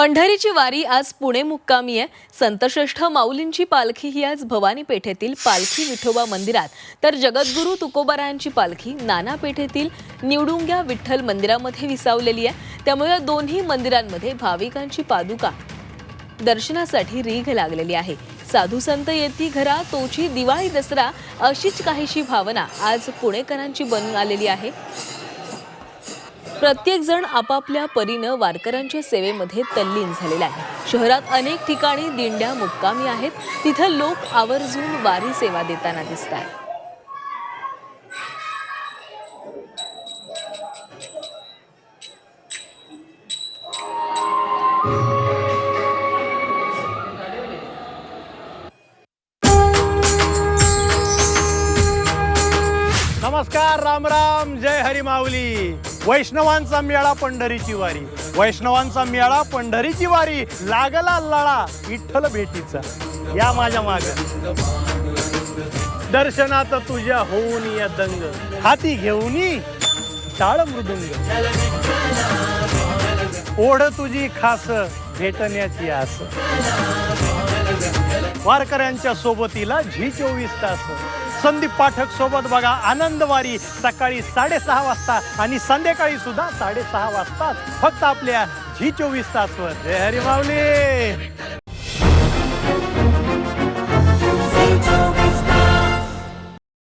पंढरीची वारी आज पुणे मुक्कामी आहे. संतश्रेष्ठ माऊलींची पालखी ही आज भवानी पेठेतील पालखी विठोबा मंदिरात. तर जगद्गुरू तुकोबारायांची पालखी नाना पेठेतील निवडुंग्या विठ्ठल मंदिरामध्ये विसावलेली आहे. त्यामुळे या दोन्ही मंदिरांमध्ये भाविकांची पादुका दर्शनासाठी रीघ लागलेली आहे. साधू संत येती घरा तोची दिवाळी दसरा अशीच काहीशी भावना आज पुणेकरांची बनून आलेली आहे. प्रत्येक जण आपापल्या परीनं वारकऱ्यांच्या सेवेमध्ये तल्लीन झालेला आहे शहरात अनेक ठिकाणी दिंड्या मुक्कामी आहेत. तिथं लोक आवर्जून वारी सेवा देताना दिसत आहेत नमस्कार राम राम जय हरी माऊली. वैष्णवांचा मेळा पंढरीची वारी. वैष्णवांचा मेळा पंढरीची वारी. लागला लळा विठ्ठल भेटीचा. या माझ्या माग. दर्शनात तुझ्या होऊन या दंग. हाती घेऊन टाळ मृदुंग. ओढ तुझी खास भेटण्याची आस. वारकऱ्यांच्या सोबतीला झी चोवीस तास. संदीप पाठक सोबत बघा आनंदवारी सकाळी साडेसहा वाजता आणि संध्याकाळी सुद्धा साडेसहा वाजता फक्त आपल्या झी चोवीस तासवर. जय हरी माऊली!